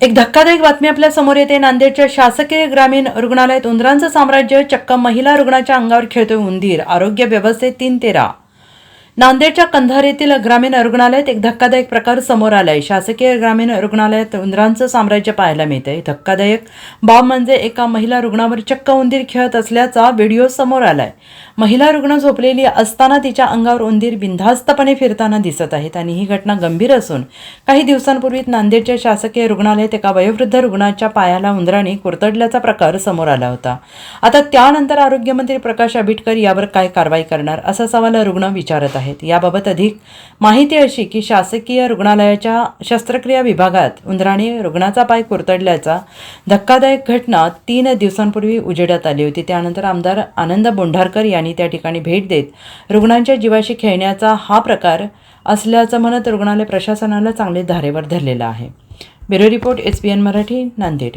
एक धक्कादायक बातमी आपल्यासमोर येते. नांदेडच्या शासकीय ग्रामीण रुग्णालयात उंदरांचं साम्राज्य चक्क महिला रुग्णाच्या अंगावर खेळतोय उंदीर. आरोग्य व्यवस्थेत तीन तेरा. नांदेडच्या कंधार येथील ग्रामीण रुग्णालयात एक धक्कादायक प्रकार समोर आलाय. शासकीय ग्रामीण रुग्णालयात उंदरांचं साम्राज्य पाहायला मिळतंय. धक्कादायक बाब म्हणजे एका महिला रुग्णावर चक्क उंदीर खेळत असल्याचा व्हिडिओ समोर आलाय. महिला रुग्ण झोपलेली असताना तिच्या अंगावर उंदीर बिनधास्तपणे फिरताना दिसत आहेत आणि ही घटना गंभीर असून काही दिवसांपूर्वी नांदेडच्या शासकीय रुग्णालयात एका वयोवृद्ध रुग्णाच्या पायाला उंदराने कुरतडल्याचा प्रकार समोर आला होता. आता त्यानंतर आरोग्यमंत्री प्रकाश आंबेडकर यावर काय कारवाई करणार असा सवाल रुग्ण विचारत आहे आहेत. याबाबत अधिक माहिती अशी की शासकीय रुग्णालयाच्या शस्त्रक्रिया विभागात उंदराने रुग्णाचा पाय कुरतडल्याचा धक्कादायक घटना तीन दिवसांपूर्वी उजेडात आली होती. त्यानंतर आमदार आनंद बोंढारकर यांनी त्या ठिकाणी भेट देत रुग्णांच्या जीवाशी खेळण्याचा हा प्रकार असल्याचं म्हणत रुग्णालय प्रशासनाला चांगले धारेवर धरलेलं आहे. Bureau report S P N Marathi Nanded.